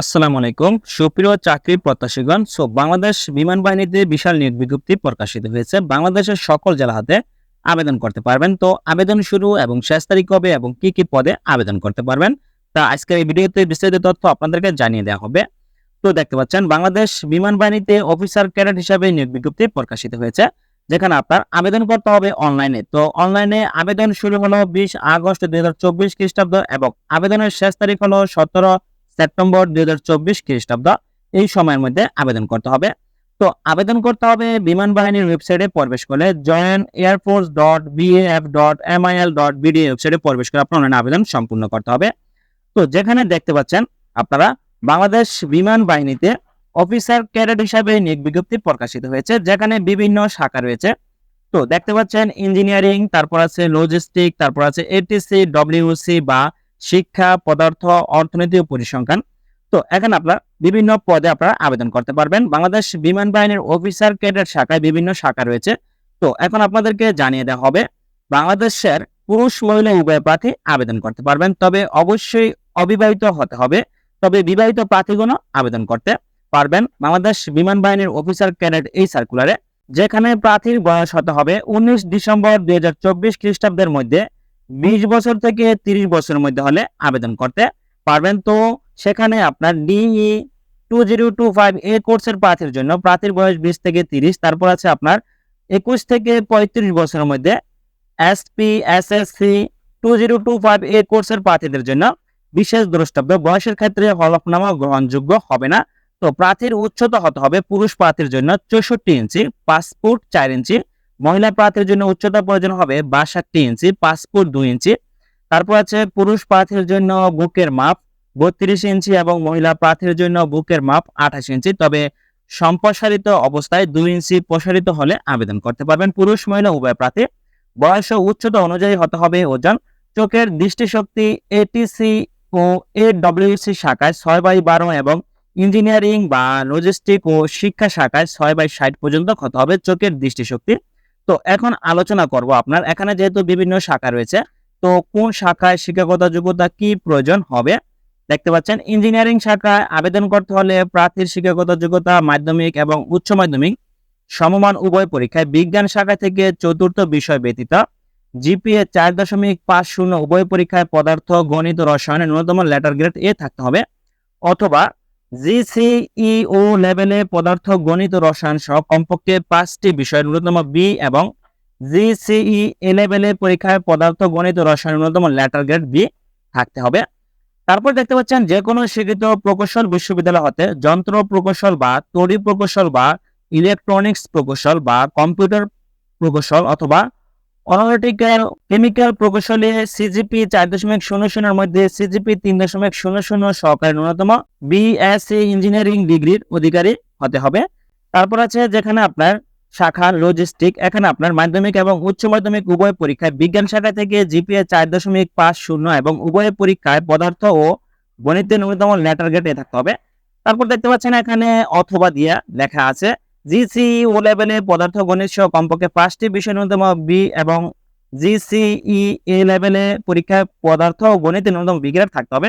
আসসালামু আলাইকুম। সুপ্রিয় চাকরি প্রত্যাশীগণ, সো বাংলাদেশ বিমান বাহিনীতে বিশাল নিয়োগ বিজ্ঞপ্তি প্রকাশিত হয়েছে। বাংলাদেশের সকল জেলা হাতে আবেদন করতে পারবেন। তো আবেদন শুরু এবং শেষ তারিখ কবে এবং কি কি পদে আবেদন করতে পারবেন তা আজকের এই ভিডিওতে বিস্তারিত তথ্য আপনাদেরকে জানিয়ে দেওয়া হবে। তো দেখতে পাচ্ছেন, বাংলাদেশ বিমান বাহিনীতে অফিসার ক্যাডেট হিসাবে নিয়োগ বিজ্ঞপ্তি প্রকাশিত হয়েছে, যেখানে আপনার আবেদন করতে হবে অনলাইনে। তো অনলাইনে আবেদন শুরু হলো বিশ আগস্ট দুই হাজার চব্বিশ খ্রিস্টাব্দ এবং আবেদনের শেষ তারিখ হলো সতেরো সেপ্টেম্বর দুই হাজার চব্বিশ খ্রিস্টাব্দ এই সময়ের মধ্যে আবেদন করতে হবে। তো আবেদন করতে হবে বিমান বাহিনীর ওয়েবসাইটে প্রবেশ করলে join air force dot BF dot MIL dot BD ওয়েবসাইটে প্রবেশ করে আপনার অনলাইন আবেদন সম্পূর্ণ করতে হবে। তো যেখানে দেখতে পাচ্ছেন আপনারা বাংলাদেশ বিমান বাহিনীতে অফিসার ক্যাডেট হিসাবে নিয়োগ বিজ্ঞপ্তি প্রকাশিত হয়েছে, যেখানে বিভিন্ন শাখা রয়েছে। তো দেখতে পাচ্ছেন ইঞ্জিনিয়ারিং, তারপর আছে লজিস্টিক তারপর আছে এটিসি ডব্লিউসি বা শিক্ষা, পদার্থ, অর্থনীতি ও পরিসংখ্যান। তো এখানে আপনার বিভিন্ন পদে আপনারা আবেদন করতে পারবেন। বাংলাদেশ বিমান বাহিনীর অফিসার ক্যাডেট শাখায় বিভিন্ন শাখা রয়েছে। তো এখন আপনাদেরকে জানিয়ে দেওয়া হবে, বাংলাদেশের পুরুষ, মহিলা উভয় প্রার্থী আবেদন করতে পারবেন। তবে অবশ্যই অবিবাহিত হতে হবে। তবে বিবাহিত প্রার্থীগণও আবেদন করতে পারবেন। বাংলাদেশ বিমান বাহিনীর অফিসার ক্যাডেট এই সার্কুলারে যেখানে প্রার্থীর বয়স হতে হবে উনিশ ডিসেম্বর দুই হাজার চব্বিশ খ্রিস্টাব্দের মধ্যে বিশ বছর থেকে তিরিশ বছরের মধ্যে হলে আবেদন করতে পারবেন। তো সেখানে আপনার DE two zero two five A কোর্সের প্রার্থীর জন্য প্রার্থীর বয়স বিশ থেকে তিরিশ, তারপর আছে আপনার একুশ থেকে পঁয়ত্রিশ বছরের মধ্যে SP SSC two zero two five A কোর্সের প্রার্থীদের জন্য বিশেষ দ্রষ্টব্য। বয়সের ক্ষেত্রে হলফনামা গ্রহণযোগ্য হবে না। তো প্রার্থীর উচ্চতা হতে হবে পুরুষ প্রার্থীর জন্য চৌষট্টি ইঞ্চি, পাসপোর্ট চার ইঞ্চি মহিলা প্রার্থীর জন্য উচ্চতা প্রয়োজন হবে বাষট্টি ইঞ্চি ফুট দুই ইঞ্চি। তারপর আছে পুরুষ প্রার্থীর জন্য বুকের মাপ বত্রিশ ইঞ্চি এবং মহিলা প্রার্থীর জন্য বুকের মাপ আঠাশ ইঞ্চি। তবে সম্প্রসারিত অবস্থায় দুই ইঞ্চি প্রসারিত হলে আবেদন করতে পারবেন পুরুষ, মহিলা, উভয় প্রার্থী। বয়স ও উচ্চতা অনুযায়ী হতে হবে ওজন। চোখের দৃষ্টিশক্তি এটিসি ও এ ডব্লিউসি শাখায় ছয় বাই বারো এবং ইঞ্জিনিয়ারিং বা লজিস্টিক ও শিক্ষা শাখায় ছয় বাই ষাট পর্যন্ত হতে হবে চোখের দৃষ্টিশক্তি। তো এখন আলোচনা করব আপনার। এখানে যেহেতু বিভিন্ন শাখা রয়েছে, তো কোন শাখায় শিক্ষাগত যোগ্যতা কি প্রয়োজন হবে? দেখতে পাচ্ছেন, ইঞ্জিনিয়ারিং শাখায় আবেদন করতে হলে প্রার্থীর শিক্ষাগত যোগ্যতা, মাধ্যমিক এবং উচ্চ মাধ্যমিক, সমমান উভয় পরীক্ষায় বিজ্ঞান শাখা থেকে চতুর্থ বিষয় ব্যতীত, জিপিএ চার দশমিক পাঁচ শূন্য উভয় পরীক্ষায় পদার্থ, গণিত রসায়নে ন্যূনতম লেটার গ্রেড এ থাকতে হবে, অথবা জিসিইও লেভেলে পদার্থ, গণিত, রসায়ন সহ কমপক্ষে পাঁচটি বিষয় ন্যূনতম বি এবং জিসিই এ লেভেলে পরীক্ষায় পদার্থ, গণিত, রসায়ন ন্যূনতম লেটার গ্রেড বি থাকতে হবে। তারপর দেখতে পাচ্ছেন যে কোনো স্বীকৃত প্রকৌশল বিশ্ববিদ্যালয় হতে যন্ত্র প্রকৌশল বা তড়ি প্রকৌশল বা ইলেকট্রনিক্স প্রকৌশল বা কম্পিউটার প্রকৌশল অথবা অনালিটিক্যাল কেমিক্যাল প্রকৌশলে সিজিপি চার দশমিক শূন্য শূন্যের মধ্যে সিজিপি তিন দশমিক শূন্য শূন্য সহকারী ন্যূনতম বিএসসি ইঞ্জিনিয়ারিং ডিগ্রির অধিকারী হতে হবে। তারপর আছে যেখানে আপনার শাখা লজিস্টিক এখানে আপনার মাধ্যমিক এবং উচ্চ মাধ্যমিক উভয় পরীক্ষায় বিজ্ঞান শাখা থেকে জিপিএ চার দশমিক পাঁচ শূন্য এবং উভয় পরীক্ষায় পদার্থ ও গণিতের ন্যূনতম লেটার গেটে থাকতে হবে। তারপর দেখতে পাচ্ছেন এখানে অথবা দিয়া লেখা আছে। জিসি ও লেভেলে পদার্থ গণিত সহ কমপক্ষে পাঁচটি বিষয় ন্যূনতম বি এবং জিসিই এ লেভেলে পরীক্ষায় পদার্থ গণিতে ন্যূনতম বি গ্রেড থাকতে হবে।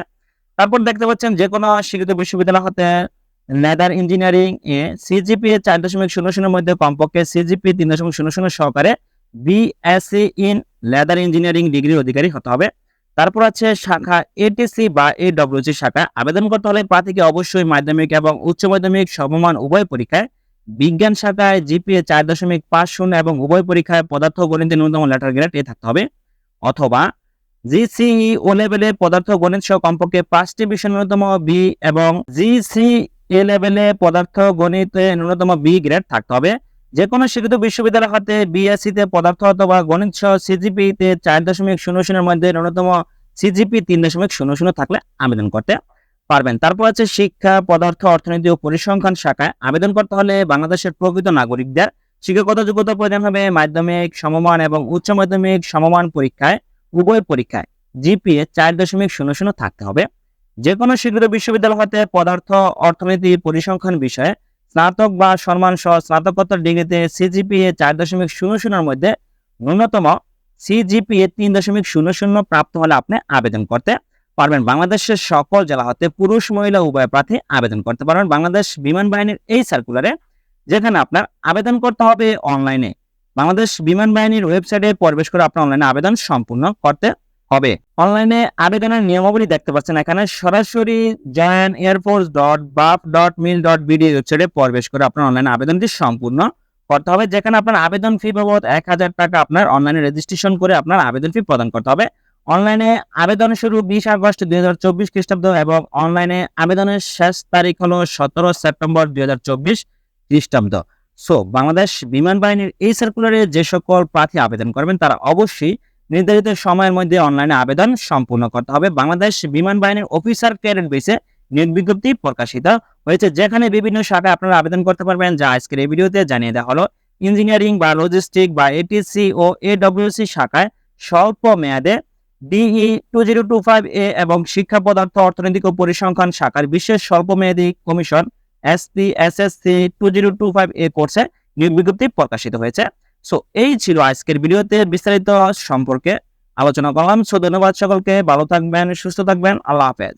তারপর দেখতে পাচ্ছেন যে কোনো স্বীকৃত বিশ্ববিদ্যালয় হতে লেদার ইঞ্জিনিয়ারিং এ সিজিপি চার দশমিক শূন্য শূন্যের মধ্যে কমপক্ষে সিজিপি তিন দশমিক শূন্য শূন্য সহকারে বিএসসি ইন লেদার ইঞ্জিনিয়ারিং ডিগ্রির অধিকারী হতে হবে। তারপর আছে শাখা এটিসি বা এ এডব্লিউসি শাখা। আবেদন করতে হলে প্রার্থীকে অবশ্যই মাধ্যমিক এবং উচ্চ মাধ্যমিক সমমান উভয় পরীক্ষায় বিজ্ঞান শাখায় জিপিএ চার দশমিক পাঁচ শূন্য এবং উভয় পরীক্ষায় পদার্থ গণিতের ন্যূনতম লেটার গ্রেড এ থাকতে হবে। অথবা জিসিই ও লেভেলে পদার্থ গণিত সহ কমপক্ষে পাঁচটি বিষয় ন্যূনতম বি এবং জিসি এ লেভেলে পদার্থ গণিতে ন্যূনতম বি গ্রেড থাকতে হবে। যে কোনো স্বীকৃত বিশ্ববিদ্যালয় হতে বিএসসি তে পদার্থ অথবা গণিত সহ সিজিপি তে চার দশমিক শূন্য শূন্যের মধ্যে ন্যূনতম সিজিপি তিন দশমিক শূন্য শূন্য থাকলে আবেদন করতে পারবেন। তারপর আছে শিক্ষা, পদার্থ, অর্থনীতি ও পরিসংখ্যান শাখায় আবেদন করতে হলে বাংলাদেশের প্রকৃত নাগরিকদের শিক্ষাগত যোগ্যতা প্রয়োজন হবে মাধ্যমিক, সমমান এবং উচ্চ মাধ্যমিক সমমান পরীক্ষায়, উভয় পরীক্ষায়। জিপিএ চার দশমিক শূন্য শূন্য থাকতে হবে। যে কোনো স্বীকৃত বিশ্ববিদ্যালয় হতে পদার্থ, অর্থনীতি, পরিসংখ্যান বিষয়ে স্নাতক বা সম্মান সহ স্নাতকোত্তর ডিগ্রিতে সিজিপিএ চার দশমিক শূন্য শূন্যের মধ্যে ন্যূনতম সিজিপিএ তিন দশমিক শূন্য শূন্য প্রাপ্ত হলে আপনি আবেদন করতে পারবেন। বাংলাদেশের সকল জেলা হতে পুরুষ, মহিলা, উভয় প্রার্থী আবেদন করতে পারবেন। বাংলাদেশ বিমান বাহিনীর এই সার্কুলারে যেখানে আপনার আবেদন করতে হবে অনলাইনে বাংলাদেশ বিমান বাহিনীর ওয়েবসাইটে প্রবেশ করে আপনার অনলাইনে আবেদন সম্পূর্ণ করতে হবে। অনলাইনে আবেদনের নিয়মাবলী দেখতে পাচ্ছেন এখানে সরাসরি join air force dot BAF dot mil dot BD ওয়েবসাইটে প্রবেশ করে আপনার অনলাইনে আবেদনটি সম্পূর্ণ করতে হবে। যেখানে আপনার আবেদন ফি বাবদ এক হাজার টাকা আপনার অনলাইনে রেজিস্ট্রেশন করে আপনার আবেদন ফি প্রদান করতে হবে। অনলাইনে আবেদন শুরু বিশ আগস্ট দুই হাজার চব্বিশ খ্রিস্টাব্দ এবং অনলাইনে আবেদনের শেষ তারিখ হলো সতেরো সেপ্টেম্বর দুই হাজার চব্বিশ খ্রিস্টাব্দ। সো বাংলাদেশ বিমান বাহিনীর এই সার্কুলারে যে সকল প্রার্থী আবেদন করবেন, তারা অবশ্যই নির্ধারিত সময়ের মধ্যে অনলাইনে আবেদন সম্পূর্ণ করতে হবে। বাংলাদেশ বিমান বাহিনীর অফিসার ক্যারেট বেসে নিয়োগ বিজ্ঞপ্তি প্রকাশিত হয়েছে, যেখানে বিভিন্ন শাখায় আপনারা আবেদন করতে পারবেন, যা আজকের এই ভিডিওতে জানিয়ে দেওয়া হলো। ইঞ্জিনিয়ারিং বা লজিস্টিক বা এটিসি ও এডব্লিউসি শাখায় স্বল্প মেয়াদে DE two zero two five A এবং শিক্ষা পদার্থ অর্থনৈতিক ও পরিসংখ্যান শাখার বিশেষ স্বল্প মেয়াদী commission SP SSC two zero two five A কোর্সে নিয়োগ বিজ্ঞপ্তি প্রকাশিত হয়েছে। সো এই ছিল আজকের ভিডিওতে বিস্তারিত সম্পর্কে আলোচনা করলাম। সো ধন্যবাদ সকলকে। ভালো থাকবেন, সুস্থ থাকবেন। আল্লাহ হাফেজ।